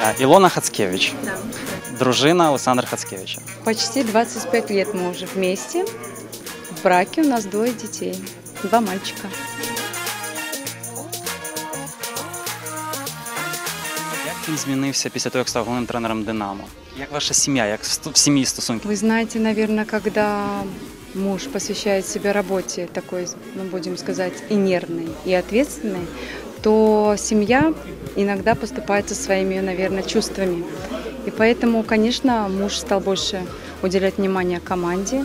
Е, Ілона Хацкевич, Да. дружина Олександра Хацкевича. Почти 25 лет мы уже вместе. В браке у нас двое детей. Два мальчика. Як він змінився після того, як став головним тренером Динамо? Як ваша сім'я, як в сто- в сім'ї стосунки? Вы знаете, наверное, когда муж посвящает себя работе такой, ну, будем сказать, и нервной, и ответственной, то семья иногда поступает со своими, наверное, чувствами. И поэтому, конечно, муж стал больше уделять внимание команде,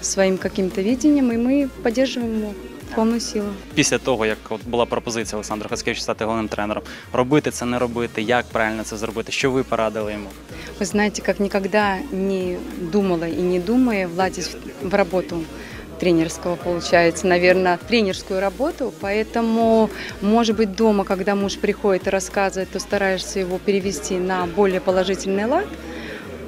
своим каким-то видением, и мы поддерживаем его в полную силу. Після того, як от була пропозиція Олександра Хацкевича стати головним тренером, робити це, не робити, як правильно це зробити, що ви порадили йому? Вы знаете, как никогда не думала и не думая владеть в- работу тренерского, получается, наверное, тренерскую работу, поэтому, может быть, дома, когда муж приходит и рассказывает, то стараешься его перевести на более положительный лад,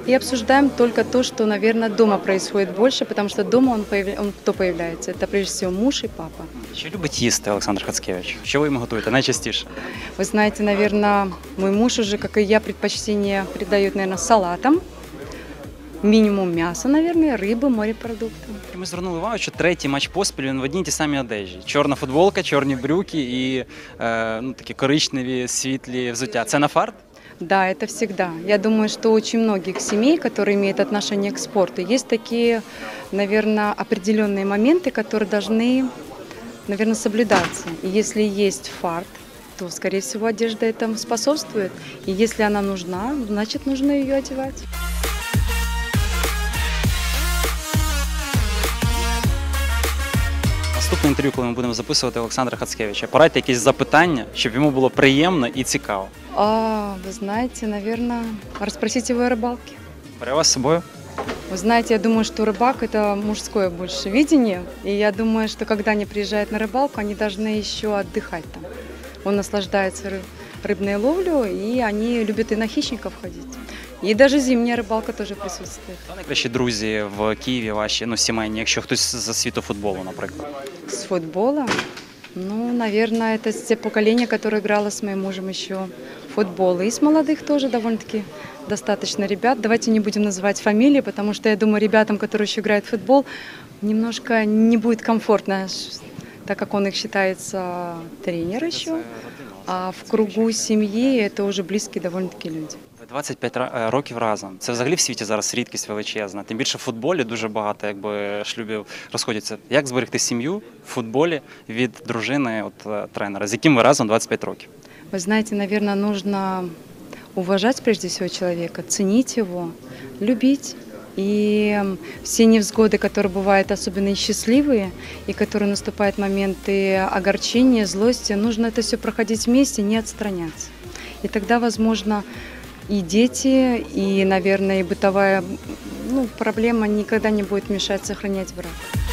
и обсуждаем только то, что, наверное, дома происходит больше, потому что дома он, появля... он кто появляется? Это прежде всего муж и папа. Що любить їсти Олександр Хацкевич? Що ви йому готуєте найчастіше? Вы знаете, наверное, мой муж уже, как и я, предпочтение придает, наверное, салатам, минимум мяса, наверное, рыбы, морепродукты. І Ми звернули увагу, що третій матч поспіль він в одній й тій самій одежі. Чорна футболка, чорні брюки і е, ну, такі коричневі світлі взуття. Це на фарт? Да, это всегда. Я думаю, что очень многих семей, которые имеют отношение к спорту, есть такие, наверное, определенные моменты, которые должны, наверное, соблюдаться. И если есть фарт, то, скорее всего, одежда этому способствует. И если она нужна, значит, нужно ее одевать. Наступне інтерв'ю, коли ми будемо записувати Олександра Хацкевича, порадьте якісь запитання, щоб йому було приємно і цікаво. А, вы знаете, наверное, расспросите его о рыбалке. Бере вас з собою? Вы знаете, я думаю, что рыбак – это мужское больше видение. И я думаю, что когда они приезжают на рыбалку, они должны еще отдыхать там. Он наслаждается ры- рыбной ловлей, и они любят и на хищников ходить. И даже зимняя рыбалка тоже присутствует. Хто найкращі друзі в Києві ваші, ну, сімейні, якщо хтось за світу футболу, наприклад. С футбола, ну, наверное, это те поколения, которые играло с моим мужем еще в футбол. И с молодых тоже довольно-таки достаточно ребят. Давайте не будем называть фамилии, потому что я думаю, ребятам, которые еще играют в футбол, немножко не будет комфортно, ш- так как он их считается тренер еще. А в кругу семьи это уже близкие довольно-таки люди. Ви 25 ра- е, років разом. Це взагалі в світі зараз рідкість величезна. Тим більше в футболі дуже багато якби, шлюбів розходяться. Як зберегти сім'ю в футболі від дружини от, е, тренера, з яким ви разом 25 років? Вы знаете, наверное, нужно уважать прежде всего человека, ценить его, любить. И все невзгоды, которые бывают особенно и счастливые, и которые наступают моменты огорчения, злости, нужно это все проходить вместе, не отстраняться. И тогда, возможно, и дети, и, наверное, и бытовая ну, проблема никогда не будет мешать сохранять брак.